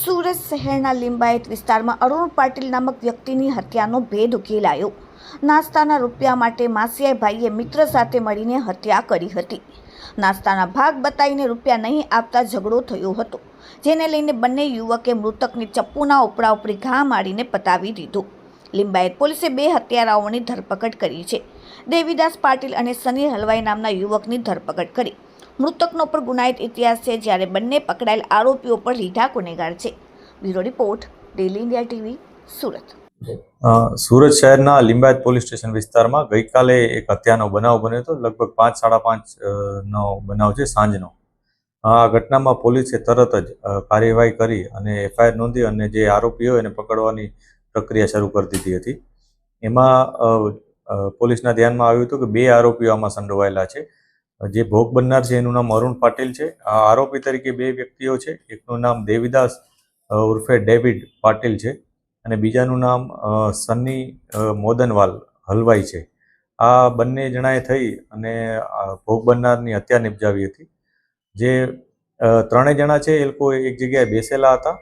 સુરત શહેરના લિંબાયત વિસ્તારમાં અરુણ પાટીલ નામક વ્યક્તિની હત્યાનો ભેદ ઉકેલાયો. નાસ્તાના રૂપિયા માટે માસિયાઈ ભાઈએ મિત્ર સાથે મળીને હત્યા કરી હતી. નાસ્તાના ભાગ બતાવીને રૂપિયા નહીં આપતા ઝઘડો થયો હતો, જેને લઈને બંને યુવકે મૃતકની ચપ્પુના ઉપરા ઉપરી ઘા મારીને પતાવી દીધો. લિંબાયત પોલીસે બે હત્યારાઓની ધરપકડ કરી છે. દેવીદાસ પાટીલ અને સની હલવાઈ નામના યુવકની ધરપકડ કરી. મૃતકનો પર ગુનાહિત ઇતિહાસ છે જ્યારે બંને પકડાયેલ આરોપીઓ પર લીધા ગુનેગાર છે. Bureau report, daily India TV, Surat. Surat શહેરના લિંબાયત પોલીસ સ્ટેશન વિસ્તારમાં ગઈકાલે એક હત્યાનો બનાવ બન્યો હતો. લગભગ પાંચ, સાડા પાંચ નો બનાવ છે સાંજનો. આ ઘટનામાં પોલીસે તરત જ કાર્યવાહી કરી અને એફઆઈઆર નોંધી અને જે આરોપીઓ એને પકડવાની પ્રક્રિયા શરૂ કરી દીધી હતી. એમાં પોલીસના ધ્યાનમાં આવ્યું હતું કે બે આરોપીઓ આમાં સંડોવાયેલા છે. જે ભોગ બનનાર છે, એનું નામ અરુણ પાટીલ છે. આરોપી તરીકે બે વ્યક્તિઓ છે. એકનું નામ દેવીદાસ ઉર્ફે ડેવિડ પાટીલ છે અને બીજાનું નામ સન્ની મોદનવાલ હલવાઈ છે. આ બંને જણાએ થઈ અને ભોગ બનનારની હત્યા નિપજાવી હતી. જે ત્રણેય જણા છે, એ લોકો એક જગ્યાએ બેસેલા હતા.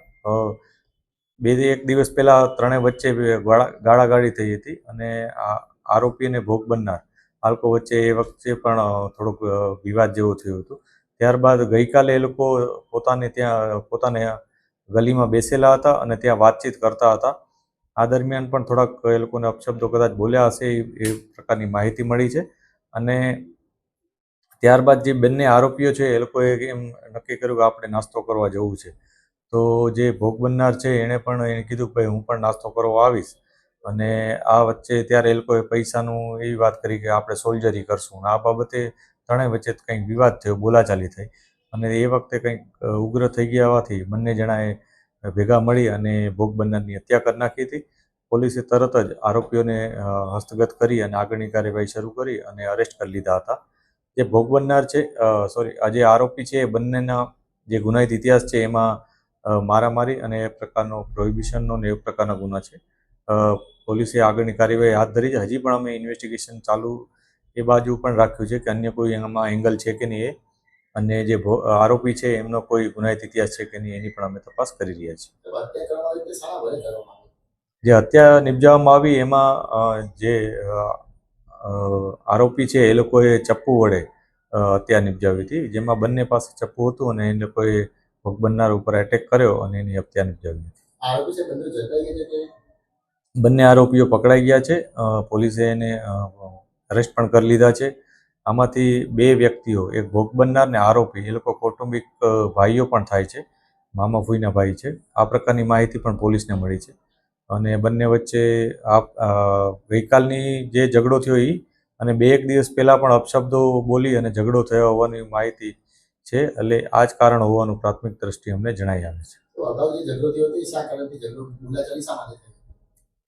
બે એક દિવસ પહેલાં ત્રણેય વચ્ચે ગાળાગાળી થઈ હતી અને આરોપી અને ભોગ બનનાર. આ વચ્ચે એ વખતે પણ થોડોક વિવાદ જેવો થયો હતો. ત્યારબાદ ગઈકાલે એ લોકો પોતાને ત્યાં, પોતાને ગલીમાં બેસેલા હતા અને ત્યાં વાતચીત કરતા હતા. આ દરમિયાન પણ થોડાક એ લોકોને અપશબ્દો કદાચ બોલ્યા હશે એ એ પ્રકારની માહિતી મળી છે. અને ત્યારબાદ જે બંને આરોપીઓ છે એ લોકોએ એમ નક્કી કર્યું કે આપણે નાસ્તો કરવા જવું છે. તો જે ભોગ બનનાર છે એણે પણ એને કીધું કે ભાઈ હું પણ નાસ્તો કરવા આવીશ. અને આ વચ્ચે ત્યારે એ લોકોએ પૈસાનું એવી વાત કરી કે આપણે સોલ્જરી કરશું. આ બાબતે ત્રણેય વચ્ચે કંઈક વિવાદ થયો, બોલાચાલી થઈ. અને એ વખતે કંઈક ઉગ્ર થઈ ગયા હોવાથી બંને જણાએ ભેગા મળી અને ભોગ બંદરની હત્યા કરી નાખી હતી. પોલીસે તરત જ આરોપીઓને હસ્તગત કરી અને આગળની કાર્યવાહી શરૂ કરી અને અરેસ્ટ કરી લીધા હતા. જે ભોગ બનનાર છે સોરી જે આરોપી છે એ બંનેના જે ગુનાહિત ઇતિહાસ છે એમાં મારામારી અને એ પ્રકારનો પ્રોહિબિશનનો ને એ પ્રકારના ગુના છે. પોલીસે આગળની કાર્યવાહી હાથ ધરી છે. હજી પણ અમે ઇન્વેસ્ટિગેશન ચાલુ એ બાજુ પણ રાખ્યું છે કે અન્ય કોઈ એમાં એંગલ છે કે નહીં એ. અને જે આરોપી છે એમનો કોઈ ગુનાહિત ઇતિહાસ છે કે નહીં એની પણ અમે તપાસ કરી રહ્યા છીએ. જે હત્યા નિપજાવવામાં આવી એમાં જે આરોપી છે એ લોકોએ ચપ્પુ વડે હત્યા નિપજાવી હતી. જેમાં બંને પાસે ચપ્પુ હતું અને એ લોકોએ ભોગ બનનાર ઉપર એટેક કર્યો અને એની હત્યા નિપજાવી હતી. આરોપી છે બંને કે બંને આરોપીઓ પકડાઈ ગયા છે. પોલીસે એને અરેસ્ટ પણ કરી લીધા છે. આમાંથી બે વ્યક્તિઓ, એક ભોગ બનનાર ને આરોપી, એ લોકો કૌટુંબિક ભાઈઓ પણ થાય છે. મામા ફૂઈના ભાઈ છે. આ પ્રકારની માહિતી પણ પોલીસને મળી છે. અને બંને વચ્ચે આ ગઈકાલની જે ઝઘડો થયો એ અને બે એક દિવસ પહેલાં પણ અપશબ્દો બોલી અને ઝઘડો થયો હોવાની માહિતી છે. એટલે આ જ કારણ હોવાનું પ્રાથમિક દ્રષ્ટિએ અમને જણાઈ આવે છે.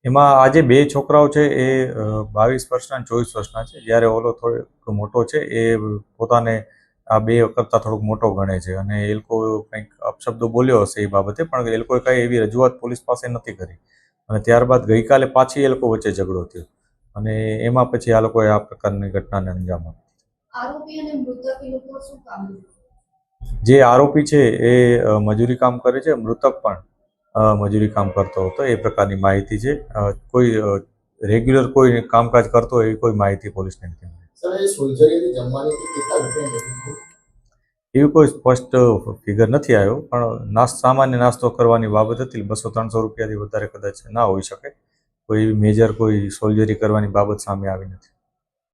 એમાં આજે બે છોકરાઓ છે એ બાવીસ વર્ષના ચોવીસ વર્ષના છે. જ્યારે ઓલો થોડોક મોટો છે એ પોતાને આ બે કરતાં થોડોક મોટો ગણે છે. અને એ લોકો કંઈક અપશબ્દો બોલ્યો હશે એ બાબતે પણ એ લોકોએ કાંઈ એવી રજૂઆત પોલીસ પાસે નથી કરી. અને ત્યારબાદ ગઈકાલે પાછી એ લોકો વચ્ચે ઝઘડો થયો. અને એમાં પછી આ લોકોએ આ પ્રકારની ઘટનાને અંજામ આપ્યો. જે આરોપી છે એ મજૂરી કામ કરે છે. મૃતક પણ મજૂરી કામ કરતો હતો એ પ્રકારની માહિતી છે. કોઈ રેગ્યુલર કોઈ કામકાજ કરતો હોય એવી કોઈ માહિતી પોલીસને નથી એવી કોઈ સ્પષ્ટ ફિગર નથી આવ્યો પણ નાસ્ત સામાન્ય નાસ્તો કરવાની બાબત હતી બસો ત્રણસો રૂપિયાથી વધારે કદાચ ના હોઈ શકે. કોઈ મેજર કોઈ સોલ્જરી કરવાની બાબત સામે આવી નથી.